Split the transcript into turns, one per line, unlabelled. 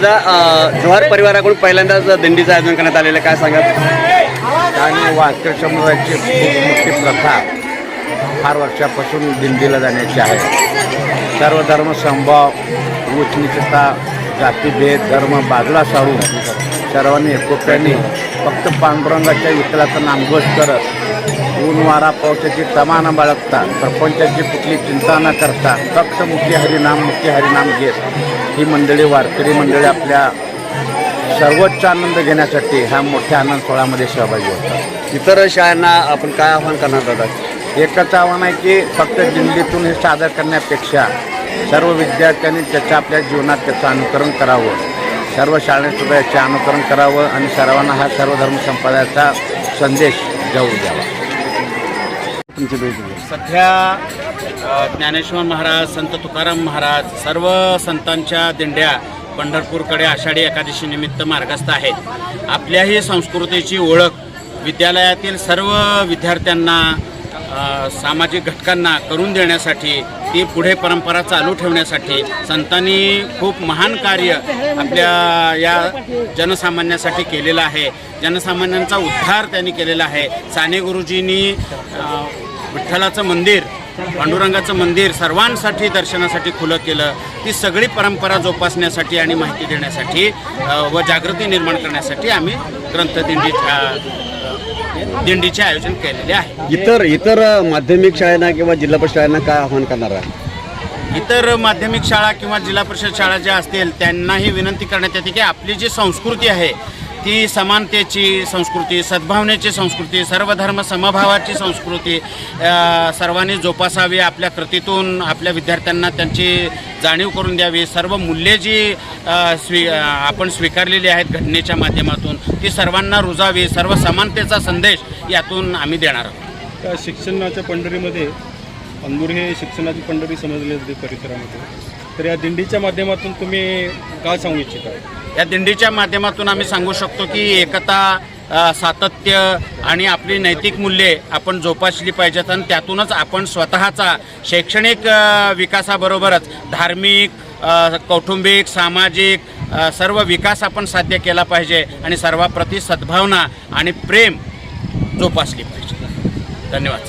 दादा जोहार परिवाराकडून पहिल्यांदाच दिंडीचं आयोजन करण्यात आलेलं आहे. काय सांगा
आणि वारकरी समुदायाची मुख्य प्रथा फार वर्षापासून दिंडीला जाण्याची आहे सर्व धर्म समभाव जातीभेद धर्म बाजूला सारून सर्वांनी एकोप्याने फक्त पांडुरंगाच्या विठ्ठलाचा नामघोष करत ऊन वारा पावसाची तमा न बाळगता प्रपंचाची कुठली चिंता न करता फक्त मुख्य हरिनाम मुख्य हरिनाम घेत ही मंडळी वारकरी मंडळी आपल्या सर्वोच्च आनंद घेण्यासाठी ह्या मोठ्या आनंद सोहळ्यामध्ये सहभागी होतात.
इतर शाळांना आपण काय आव्हान करणार दादा?
एकच आव्हान आहे की फक्त दिंडीतून हे सादर करण्यापेक्षा सर्व विद्यार्थ्यांनी त्याचं आपल्या जीवनात त्याचं अनुकरण करावं. सर्व शाळेने सुद्धा याचे अनुकरण करावं आणि सर्वांना हा सर्व धर्म संप्रदायाचा संदेश जाऊ द्यावा.
तुमची भेट
सध्या ज्ञानेश्वर महाराज संत तुकाराम महाराज सर्व संतांच्या दिंड्या पंढरपूरकडे आषाढी एकादशी निमित्त मार्गस्थ आहेत. आपल्याही संस्कृतीची ओळख विद्यालयातील सर्व विद्यार्थ्यांना सामाजिक घटकांना करून देण्यासाठी ती पुढे परंपरा चालू ठेवण्यासाठी संतांनी खूप महान कार्य आपल्या या जनसामान्यासाठी केलेलं आहे. जनसामान्यांचा उद्धार त्यांनी केलेला आहे. साने गुरुजींनी विठ्ठलाचं मंदिर पांडुरंगाचं मंदिर सर्वांसाठी दर्शनासाठी खुलं केलं. ती सगळी परंपरा जोपासण्यासाठी आणि माहिती देण्यासाठी व जागृती निर्माण करण्यासाठी आम्ही ग्रंथदिंडीच्या अ, दिंडीचे आयोजन केलेले आहे.
इतर इतर माध्यमिक शाळांना किंवा जिल्हा परिषद शाळांना काय आव्हान करणार आहे
इतर माध्यमिक शाळा किंवा जिल्हा परिषद शाळा ज्या असतील त्यांनाही विनंती करण्यात येते की आपली जी संस्कृती आहे ती समानतेची संस्कृती सद्भावनेची संस्कृती सर्वधर्म समभावाची संस्कृती सर्वांनी जोपासावी आपल्या कृतीतून आपल्या विद्यार्थ्यांना त्यांची जाणीव करून द्यावी. सर्व मूल्ये जी स्वी आपण स्वीकारलेली आहेत घटनेच्या माध्यमातून ती सर्वांना रुजावी सर्व समानतेचा संदेश यातून आम्ही देणार आहोत.
त्या शिक्षणाच्या पंढरीमध्ये अंदूर हे शिक्षणाची पंढरी समजली जाते परिसरामध्ये. तर या दिंडीच्या माध्यमातून तुम्ही काय सांगू इच्छिता?
या दिंडीच्या माध्यमातून आम्ही सांगू शकतो की एकता सातत्य आणि आपली नैतिक मूल्ये आपण जोपासली पाहिजेत आणि त्यातूनच आपण स्वतःचा शैक्षणिक विकासाबरोबरच धार्मिक कौटुंबिक सामाजिक सर्व विकास आपण साध्य केला पाहिजे आणि सर्वाप्रती सद्भावना आणि प्रेम जोपासली पाहिजे. धन्यवाद.